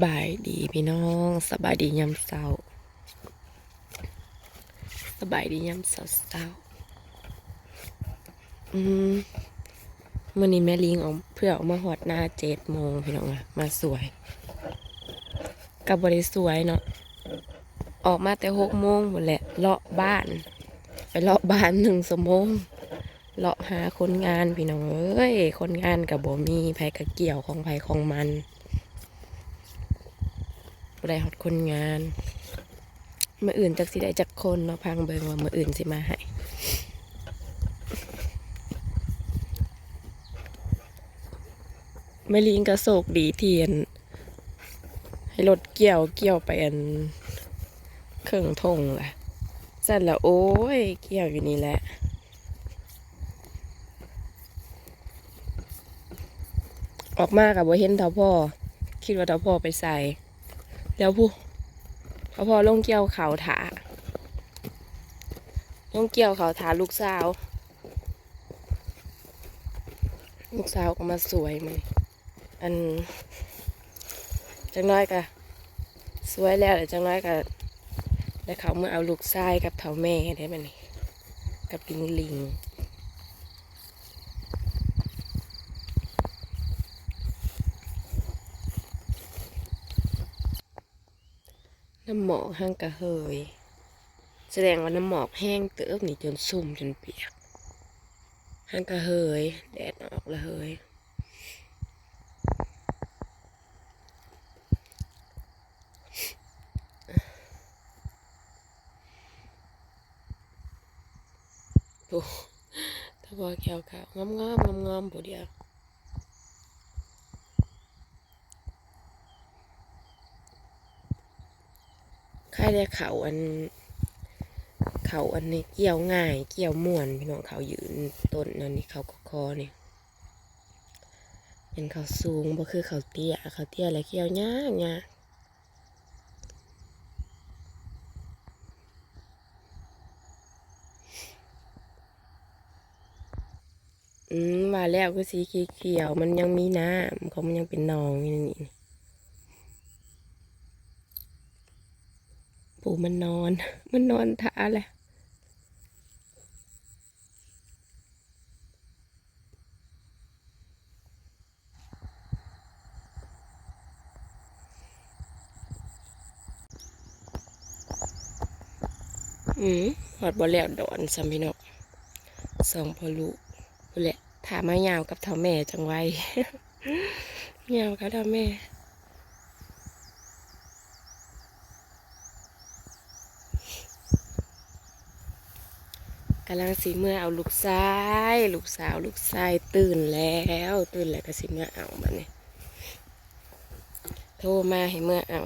บายดีพี่น้องสบายดียามเช้าสบายดียามเช้าเช้าอืมมื่อนี้แม่ลิงออกเพื่อออกมาหอดหน้าเจ็ดโมงพี่น้องอะมาสวย กับบริสวยเนาะออกมาแต่หกโมงหมดแหละเลาะบ้าน ไปเลาะบ้านหนึ่งสมงเลาะหาคนงานพี่น้องเอ้ยคนงานกับบ่มีไผกะเกี่ยวของไผของมัน บ่ได้ฮอดคนงานมืออื่นจักสิได้จักคนเนาะพังเบิงว่ามืออื่นสิมาให้แม่ลิงก็โศกดีเทียน ให้รถเกี่ยวเกี่ยวไปอันเครื่องทงแหละสั่นละโอ้ย เกี่ยวอยู่นี่แหละออกมากับบ่เห็นเท่าพ่อ คิดว่าเท่าพ่อไปใส่ แล้วผู้พอพอลงเกี่ยวเขาถาลงเกี่ยวเขาถาลูกสาว ลูกสาวก็มาสวยมันอันจังน้อยกะสวยแล้วแต่จังน้อยกะได้เขาเมื่อเอาลูกชายกับเถาแม่ได้ไหมนี่กับลิงลิง น้ำหมอกห้างกะเฮยแสดงว่าน้ำหมอกแห้งเติบนี่จนซุ่มจนเปียกห้างกะเฮยแดดออกละเฮยโอ้ถ้าบอกแก้วขาวงามงามงามงามๆผู้เดียวายได้เขาอัน เขาอันนี้เกี่ยวง่าย เกี่ยวม่วนพี่น้องเขายืนต้นนั่นนี่เขาก็คอเนี่ยเป็นเขาสูงบ่คือเขาเตี้ยเขาเตี้ยแล้วเกี่ยวยากยากอืมมาแล้วก็สีเขียวมันยังมีน้ำเขามันยังเป็นนองนี่ ปู่มันนอน มันนอนท่าแหละอืมหอดบ่แล้วดอนซัมพี่นกสองพอลูกแหละถามมายาวกับเท่าแม่จังไว้ยาวกับเท่าแม่ำลังสีเมื่อเอาลูกชาย ลูกสาวลูกชายตื่นแล้ว ตื่นแล้วก็สิเมื่อเอามาเนี่ยโทรมาให้เมื่อเอา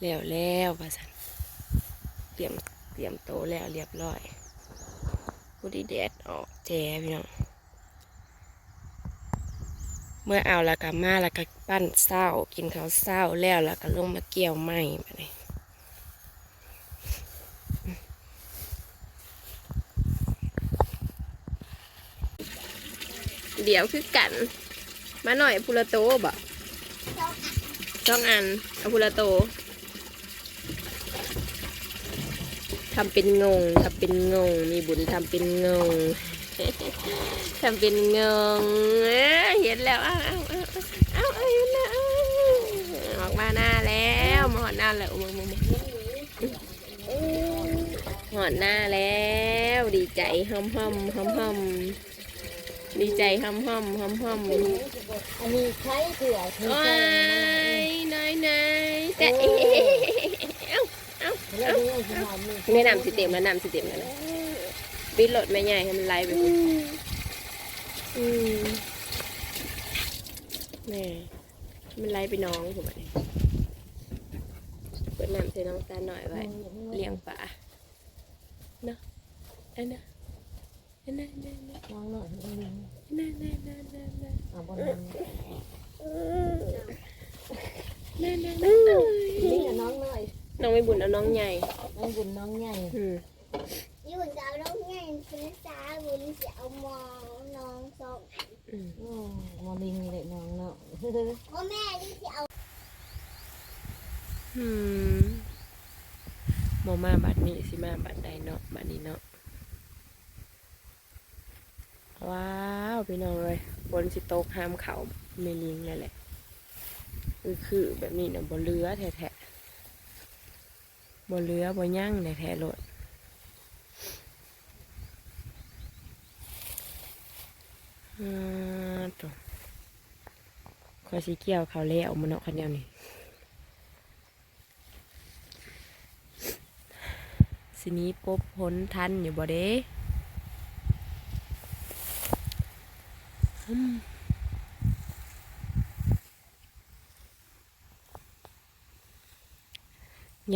แล้วแล้วว่าสันเตรียมเตรียมโตแล้วเรียบร้อยผู้ดีแดดออกแจพี่น้องเมื่อเอาแล้วก็มาแล้วก็ปั้นเศร้ากินข้าวเศร้าแล้วแล้วก็ลงมาเกี่ยวไม้มาเลย เดี๋ยวคือกัน มาหน่อยพูละโตบ่สองอันเอาพูละโตทำเป็นงงทำเป็นงง มีบุญทำเป็นงงทำเป็นงงเห็นแล้วอ้าวอ้าวอ้าวอ้าวเอ้าวออกมาหน้าแล้วมาหอดหน้าแล้วมึงมึงมึงหอดหน้าแล้ว ดีใจหอมหอมหอมหอม ดีใจหอมหอมหอมหอมอันนี้ใช้เผื่อคือโอ้ใช้ยน้อยน้อยแต่เอ๊เอ้าแล้วนี่สมองมีแนะนำสิเต็มแล้วนำสิเต็มแล้วนะปิดรถแม่ใหญ่ให้มันไล่ไปนอืมแม่มันไล่ไปน้องผมอันนี้เปิดน้ำใส่น้องตาหน่อยไว้เลี้ยงปลาเนาะอันน่ะ นน่ะอันน่ะอันน่ะน้องหน่อยน่นน่นน่นน่นน่นเอาบนนั้นน่นน่นน่นเอ้ยนี่น้องหน่อยน้องไม่บุญเอาน้องใหญ่น้องบุญน้องใหญ่อืมนี่บุญจะเอาน้องใหญ่คุณสาบุญจะเอามองน้องสองอืมโอ้มอลิงเลยน้องเนาะพ่อแม่นี่จะเอาอืมโมมาบัดนี้สิมาบัดใดเนาะบัดนี้เนาะ ว้าวพี่น้องเลยบนสิโตกห้ามเขาเมลิงนั่นแหละคือคือแบบนี้นะบ่เรือแท้ๆบ่เรือบ่ย่างแท้ๆโลดอ่าตัวคอยสิเกี่ยวเขาวแล้วมันเนาะคันเดียวนี่สินี้ปบพ้นทันอยู่บ่เด้อืม ยั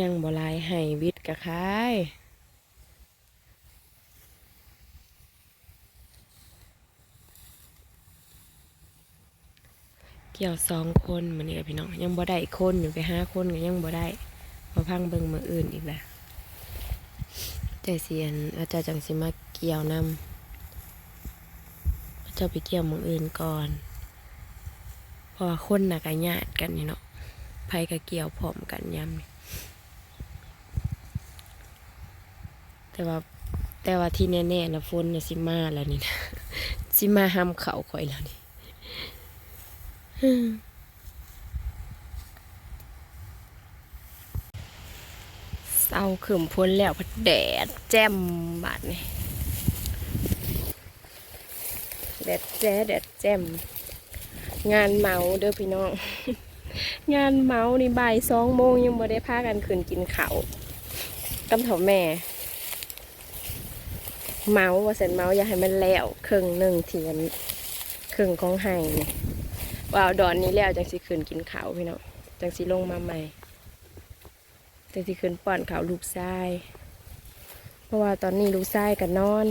งบ่หลายให้วิทย์กะคายเกี่ยวสองคนเหมือนนี้พี่น้องยังบ่ได้คนอยู่ไปห้าคนก็ยังบ่ได้มาพังเบิงมืออื่นอีกแหละแต่เสียนอาจารย์จังสิมาเกี่ยวนำ เจ้าไปเกี่ยวมืออื่นก่อน เพราะว่าคนน่ะก็ญาติกันนี่เนาะไผก็เกี่ยวพร้อมกันยำนี่แต่ว่าแต่ว่าที่แน่ๆนะฝนน่ะสิมาแล้วนี่นะสิมาห้ามเขาข่อยแล้วนี่เศร้าขึ้นพ้นแล้วพัดแดดแจ่มบาดนี่ แดดแจ๊แดดแจ่มงานเมาเด้อพี่น้อง งานเมานี่บ่ายสองโมงยังบ่ได้พากันขึ้นกินเขากำเถาแม่ เมาว่าเสร็จเมาอย่าให้มันแล้วครึ่งหนึ่งเทียนครึ่งของไห้ว่าดอนนี้แล้วจังสิขึ้นกินเขาพี่น้องจังสิลงมาใหม่แต่ที่ขึ้นป้อนเขาลูกชาย เพราะว่าตอนนี้ลูกชายกันนอน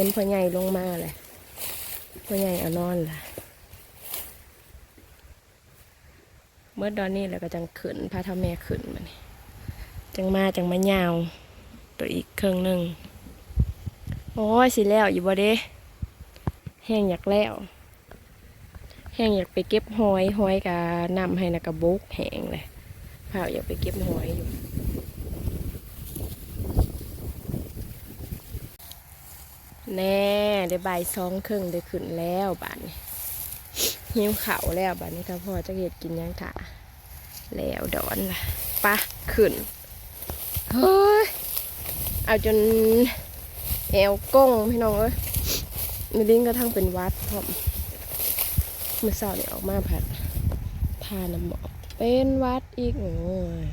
เห็นพ่อใหญ่ลงมาเลยพ่อใหญ่เอานอนล่ะเมื่อตอนนี้แล้วก็จังขึ้นพาทำแม่ขึ้นมานี่จังมาจังมายาว ตัวอีกเครื่องหนึ่งโอ้ยสิแล้วอยู่บ่เด้แห้งอยากแล้ว แห้งอยากไปเก็บหอยหอยกะนำให้นะกระบุกแห้งเลยพาอยากไปเก็บหอยอยู่ แน่ได้ใบายสองครึ่งได้ขึ้นแล้วบานนี้หิ้วเข่าแล้วบานนี้ถ้าพ่อจะเห็ดกินยังถาแล้วดอนล่ะปะขึ้นเฮ้ยเอาจนแอวก้งพี่น้องเอ้ยมีลิ้นกระทั่งเป็นวัดพร้อมเมื่อเช้าเนี่ยออกมาผัดทาน้ำหมอกเป็นวัดอีกโอ้ย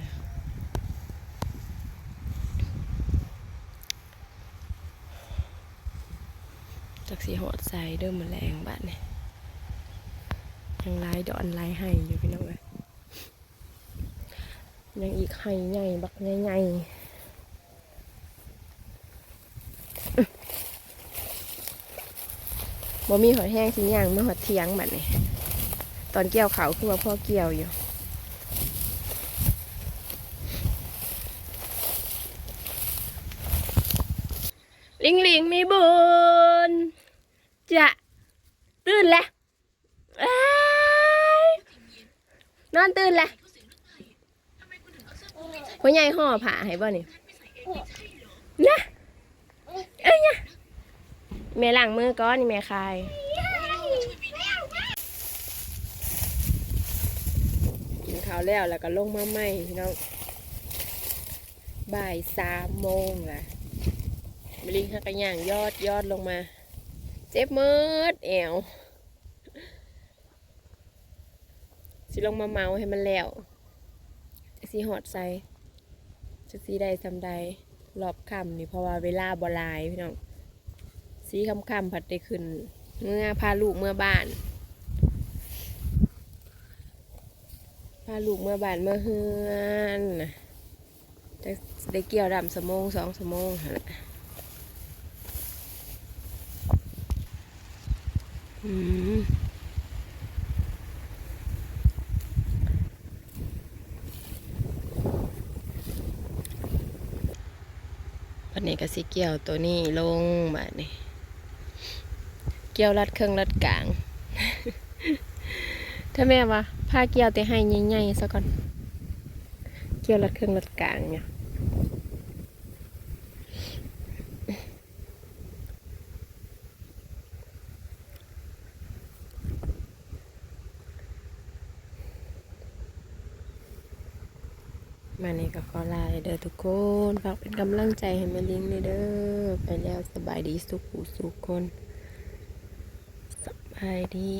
จากสีหอดใส่เดิมมาแรงบ้านนี่ยังไล่ดอนไล่ให้อยู่พี่น้องเลยยังอีกไห้ใหญ่บักใหญ่ๆบ่มีหอยแห้งสิย่างเมื่อหอดเทียงบัดนี่ตอนเกี่ยวเขาคือว่าพ่อเกี่ยวอยู่ลิงลิงมีบุญ จะตื่นแล้วอ้ายนอนตื่นแล้วพ่อใหญ่ห่อผ้าให้บ่นี่นะเอ้ยนี่ยแม่ล้างมือก่อนนี่แม่คายกินข้าวแล้วแล้วก็ลงมาใหม่พี่น้องบ่ายสามโมงล่ะมลิงหักกระย่างยอดยอดลงมา เจ็บมืดแอวสิลงมาเมาให้มันแล้วจะสีหอดใส่จะสีใดซำใดรอบค่ำนี่เพราะว่าเวลาบลายพี่น้องสีค่ำผัดได้ขึ้น เมื่อพาลูกเมื่อบ้าน พาลูกเมื่อบ้านเมื่อเฮือนจะได้เกี่ยวดำสมงสองสมงหั่ะ อืม วันนี้ก็สิเกี่ยวตัวนี้ลงบานี้ เกี่ยวรัดเครื่องรัดกลาง ถ้าแม่ว่าพาเกี่ยวแต่ให้ใหญ่ๆซะก่อน เกี่ยวรัดเครื่องรัดกลางเนี่ย มาในี่ก็ขอลาเลยเด้อทุกคนฝากเป็นกำลังใจให้แม่ลิงเลยเด้อไปแล้วสบายดีสุขหูสุขคนสบายดี